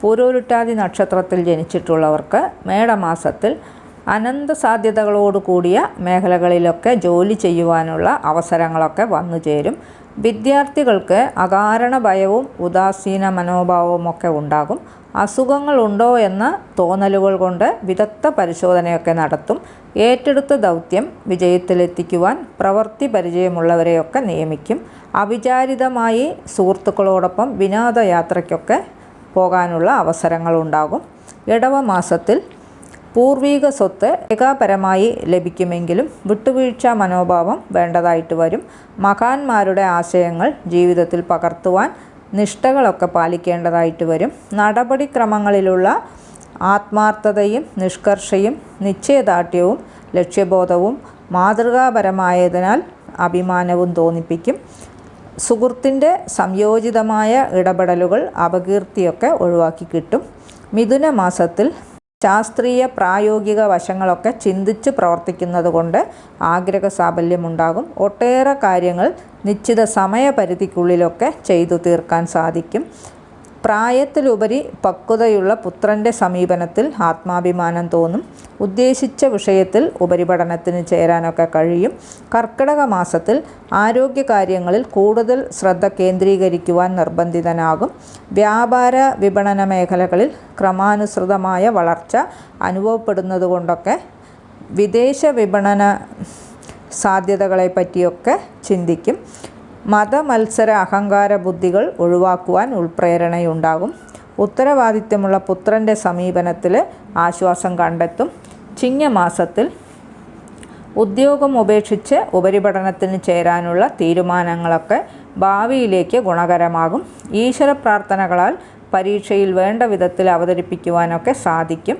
പൂരോരുട്ടാതി നക്ഷത്രത്തിൽ ജനിച്ചിട്ടുള്ളവർക്ക് മേടമാസത്തിൽ അനന്ത സാധ്യതകളോട് കൂടിയ മേഖലകളിലൊക്കെ ജോലി ചെയ്യുവാനുള്ള അവസരങ്ങളൊക്കെ വന്നു ചേരും. വിദ്യാർത്ഥികൾക്ക് അകാരണ ഭയവും ഉദാസീന മനോഭാവവും ഒക്കെ ഉണ്ടാകും. അസുഖങ്ങളുണ്ടോ എന്ന തോന്നലുകൾ കൊണ്ട് വിദഗ്ധ പരിശോധനയൊക്കെ നടത്തും. ഏറ്റെടുത്ത ദൗത്യം വിജയത്തിലെത്തിക്കുവാൻ പ്രവൃത്തി പരിചയമുള്ളവരെയൊക്കെ നിയമിക്കും. അവിചാരിതമായി സുഹൃത്തുക്കളോടൊപ്പം വിനോദയാത്രയ്ക്കൊക്കെ പോകാനുള്ള അവസരങ്ങളുണ്ടാകും. ഇടവ മാസത്തിൽ പൂർവീക സ്വത്ത് ഏകാപരമായി ലഭിക്കുമെങ്കിലും വിട്ടുവീഴ്ച മനോഭാവം വേണ്ടതായിട്ട് വരും. മഹാന്മാരുടെ ആശയങ്ങൾ ജീവിതത്തിൽ പകർത്തുവാൻ നിഷ്ഠകളൊക്കെ പാലിക്കേണ്ടതായിട്ട് വരും. നടപടിക്രമങ്ങളിലുള്ള ആത്മാർത്ഥതയും നിഷ്കർഷയും നിശ്ചയദാർഢ്യവും ലക്ഷ്യബോധവും മാതൃകാപരമായതിനാൽ അഭിമാനവും തോന്നിപ്പിക്കും. സുഹൃത്തിന്റെ സംയോജിതമായ ഇടപെടലുകൾ അപകീർത്തിയൊക്കെ ഒഴിവാക്കി കിട്ടും. മിഥുന മാസത്തിൽ ശാസ്ത്രീയ പ്രായോഗിക വശങ്ങളൊക്കെ ചിന്തിച്ച് പ്രവർത്തിക്കുന്നത് കൊണ്ട് ആഗ്രഹ സാഫല്യമുണ്ടാകും ഒട്ടേറെ കാര്യങ്ങൾ നിശ്ചിത സമയപരിധിക്കുള്ളിലൊക്കെ ചെയ്തു തീർക്കാൻ സാധിക്കും. പ്രായത്തിലുപരി പക്വതയുള്ള പുത്രന്റെ സമീപനത്തിൽ ആത്മാഭിമാനം തോന്നും. ഉദ്ദേശിച്ച വിഷയത്തിൽ ഉപരിപഠനത്തിന് ചേരാനൊക്കെ കഴിയും. കർക്കിടക മാസത്തിൽ ആരോഗ്യകാര്യങ്ങളിൽ കൂടുതൽ ശ്രദ്ധ കേന്ദ്രീകരിക്കുവാൻ നിർബന്ധിതനാകും. വ്യാപാര വിപണന മേഖലകളിൽ ക്രമാനുസൃതമായ വളർച്ച അനുഭവപ്പെടുന്നതുകൊണ്ടൊക്കെ വിദേശ വിപണന സാധ്യതകളെ പറ്റിയൊക്കെ ചിന്തിക്കും. മതമത്സര അഹങ്കാര ബുദ്ധികൾ ഒഴിവാക്കുവാൻ ഉൾപ്രേരണയുണ്ടാകും. ഉത്തരവാദിത്വമുള്ള പുത്രന്റെ സമീപനത്തിൽ ആശ്വാസം കണ്ടെത്തും. ചിങ്ങമാസത്തിൽ ഉദ്യോഗം ഉപേക്ഷിച്ച് ഉപരിപഠനത്തിന് ചേരാനുള്ള തീരുമാനങ്ങളൊക്കെ ഭാവിയിലേക്ക് ഗുണകരമാകും. ഈശ്വര പ്രാർത്ഥനകളാൽ പരീക്ഷയിൽ വേണ്ട വിധത്തിൽ അവതരിപ്പിക്കുവാനൊക്കെ സാധിക്കും.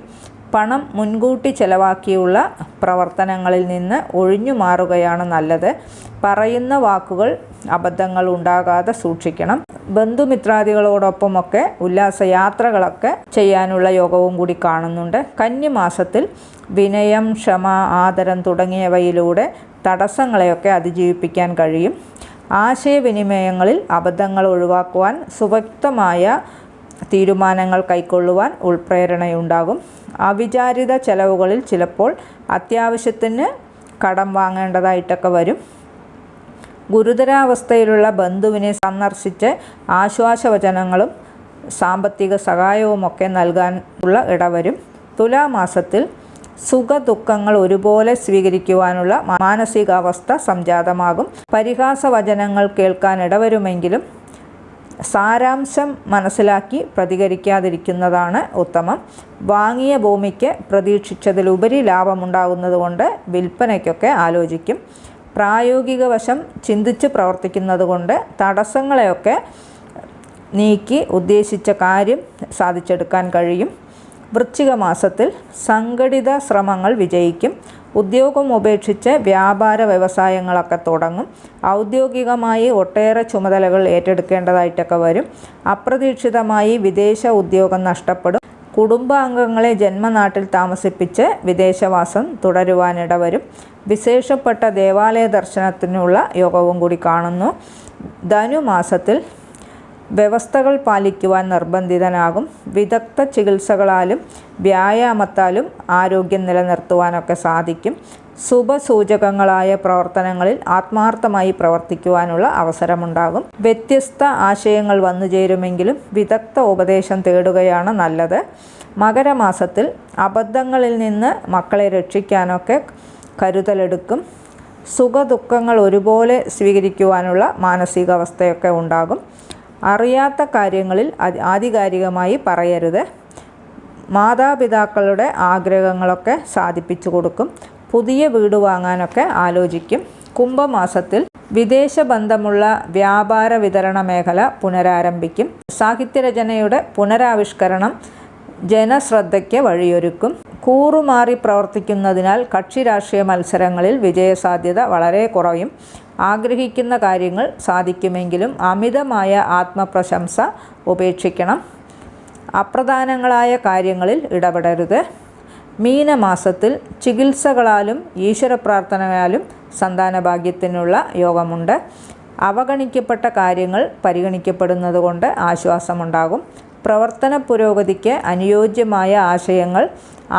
പണം മുൻകൂട്ടി ചെലവാക്കിയുള്ള പ്രവർത്തനങ്ങളിൽ നിന്ന് ഒഴിഞ്ഞു മാറുകയാണ് നല്ലത്. പറയുന്ന വാക്കുകൾ അബദ്ധങ്ങൾ ഉണ്ടാകാതെ സൂക്ഷിക്കണം. ബന്ധുമിത്രാദികളോടൊപ്പമൊക്കെ ഉല്ലാസയാത്രകളൊക്കെ ചെയ്യാനുള്ള യോഗവും കൂടി കാണുന്നുണ്ട്. കന്നിമാസത്തിൽ വിനയം ക്ഷമ ആദരം തുടങ്ങിയവയിലൂടെ തടസ്സങ്ങളെയൊക്കെ അതിജീവിപ്പിക്കാൻ കഴിയും. ആശയവിനിമയങ്ങളിൽ അബദ്ധങ്ങൾ ഒഴിവാക്കുവാൻ സുവ്യക്തമായ തീരുമാനങ്ങൾ കൈക്കൊള്ളുവാൻ ഉൾപ്രേരണയുണ്ടാകും. അവിചാരിത ചെലവുകളിൽ ചിലപ്പോൾ അത്യാവശ്യത്തിന് കടം വാങ്ങേണ്ടതായിട്ടൊക്കെ വരും. ഗുരുതരാവസ്ഥയിലുള്ള ബന്ധുവിനെ സന്ദർശിച്ച് ആശ്വാസവചനങ്ങളും സാമ്പത്തിക സഹായവുമൊക്കെ ഉള്ള ഇടവരും. തുലാമാസത്തിൽ സുഖദുഃഖങ്ങൾ ഒരുപോലെ സ്വീകരിക്കുവാനുള്ള മാനസികാവസ്ഥ സംജാതമാകും. പരിഹാസവചനങ്ങൾ കേൾക്കാൻ ഇടവരുമെങ്കിലും സാരാംശം മനസ്സിലാക്കി പ്രതികരിക്കാതിരിക്കുന്നതാണ് ഉത്തമം. വാങ്ങിയ ഭൂമിക്ക് പ്രതീക്ഷിച്ചതിലുപരി ലാഭമുണ്ടാകുന്നതുകൊണ്ട് വിൽപ്പനയ്ക്കൊക്കെ ആലോചിക്കും. പ്രായോഗിക വശം ചിന്തിച്ച് പ്രവർത്തിക്കുന്നതുകൊണ്ട് തടസ്സങ്ങളെയൊക്കെ നീക്കി ഉദ്ദേശിച്ച കാര്യം സാധിച്ചെടുക്കാൻ കഴിയും. വൃശ്ചിക മാസത്തിൽ സംഘടിത ശ്രമങ്ങൾ വിജയിക്കും. ഉദ്യോഗം ഉപേക്ഷിച്ച് വ്യാപാര വ്യവസായങ്ങളൊക്കെ തുടങ്ങും. ഔദ്യോഗികമായി ഒട്ടേറെ ചുമതലകൾ ഏറ്റെടുക്കേണ്ടതായിട്ടൊക്കെ വരും. അപ്രതീക്ഷിതമായി വിദേശ ഉദ്യോഗം നഷ്ടപ്പെടും. കുടുംബാംഗങ്ങളെ ജന്മനാട്ടിൽ താമസിപ്പിച്ച് വിദേശവാസം തുടരുവാനിട വരും വിശേഷപ്പെട്ട ദേവാലയ ദർശനത്തിനുള്ള യോഗവും കൂടി കാണുന്നു. ധനുമാസത്തിൽ വ്യവസ്ഥകൾ പാലിക്കുവാൻ നിർബന്ധിതനാകും. വിദഗ്ധ ചികിത്സകളാലും വ്യായാമത്താലും ആരോഗ്യം നിലനിർത്തുവാനൊക്കെ സാധിക്കും. ശുഭസൂചകങ്ങളായ പ്രവർത്തനങ്ങളിൽ ആത്മാർത്ഥമായി പ്രവർത്തിക്കുവാനുള്ള അവസരമുണ്ടാകും. വ്യത്യസ്ത ആശയങ്ങൾ വന്നു ചേരുമെങ്കിലും വിദഗ്ധ ഉപദേശം തേടുകയാണ് നല്ലത്. മകരമാസത്തിൽ അബദ്ധങ്ങളിൽ നിന്ന് മക്കളെ രക്ഷിക്കാനൊക്കെ കരുതലെടുക്കും. സുഖദുഃഖങ്ങൾ ഒരുപോലെ സ്വീകരിക്കുവാനുള്ള മാനസികാവസ്ഥയൊക്കെ ഉണ്ടാകും. അറിയാത്ത കാര്യങ്ങളിൽ ആധികാരികമായി പറയരുത്. മാതാപിതാക്കളുടെ ആഗ്രഹങ്ങളൊക്കെ സാധിപ്പിച്ചു കൊടുക്കും. പുതിയ വീട് വാങ്ങാനൊക്കെ ആലോചിക്കും. കുംഭമാസത്തിൽ വിദേശ ബന്ധമുള്ള വ്യാപാര വിതരണ മേഖല പുനരാരംഭിക്കും. സാഹിത്യരചനയുടെ പുനരാവിഷ്കരണം ജനശ്രദ്ധയ്ക്ക് വഴിയൊരുക്കും. കൂറുമാറി പ്രവർത്തിക്കുന്നതിനാൽ കക്ഷി രാഷ്ട്രീയ മത്സരങ്ങളിൽ വിജയസാധ്യത വളരെ കുറയും. ആഗ്രഹിക്കുന്ന കാര്യങ്ങൾ സാധിക്കുമെങ്കിലും അമിതമായ ആത്മപ്രശംസ ഉപേക്ഷിക്കണം. അപ്രധാനങ്ങളായ കാര്യങ്ങളിൽ ഇടപെടരുത്. മീനമാസത്തിൽ ചികിത്സകളാലും ഈശ്വര പ്രാർത്ഥനയാലും സന്താനഭാഗ്യത്തിനുള്ള യോഗമുണ്ട്. അവഗണിക്കപ്പെട്ട കാര്യങ്ങൾ പരിഗണിക്കപ്പെടുന്നത് കൊണ്ട് ആശ്വാസമുണ്ടാകും. പ്രവർത്തന പുരോഗതിക്ക് അനുയോജ്യമായ ആശയങ്ങൾ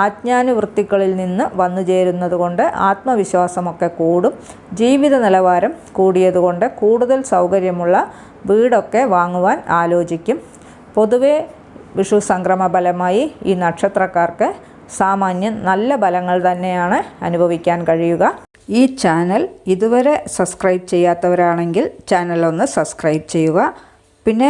ആജ്ഞാനുവൃത്തികളിൽ നിന്ന് വന്നു ചേരുന്നതുകൊണ്ട് ആത്മവിശ്വാസമൊക്കെ കൂടും. ജീവിത നിലവാരം കൂടിയതുകൊണ്ട് കൂടുതൽ സൗകര്യമുള്ള വീടൊക്കെ വാങ്ങുവാൻ ആലോചിക്കും. പൊതുവെ വിഷു സംക്രമ ഫലമായി ഈ നക്ഷത്രക്കാർക്ക് സാമാന്യം നല്ല ഫലങ്ങൾ തന്നെയാണ് അനുഭവിക്കാൻ കഴിയുക. ഈ ചാനൽ ഇതുവരെ സബ്സ്ക്രൈബ് ചെയ്യാത്തവരാണെങ്കിൽ ചാനൽ ഒന്ന് സബ്സ്ക്രൈബ് ചെയ്യുക. പിന്നെ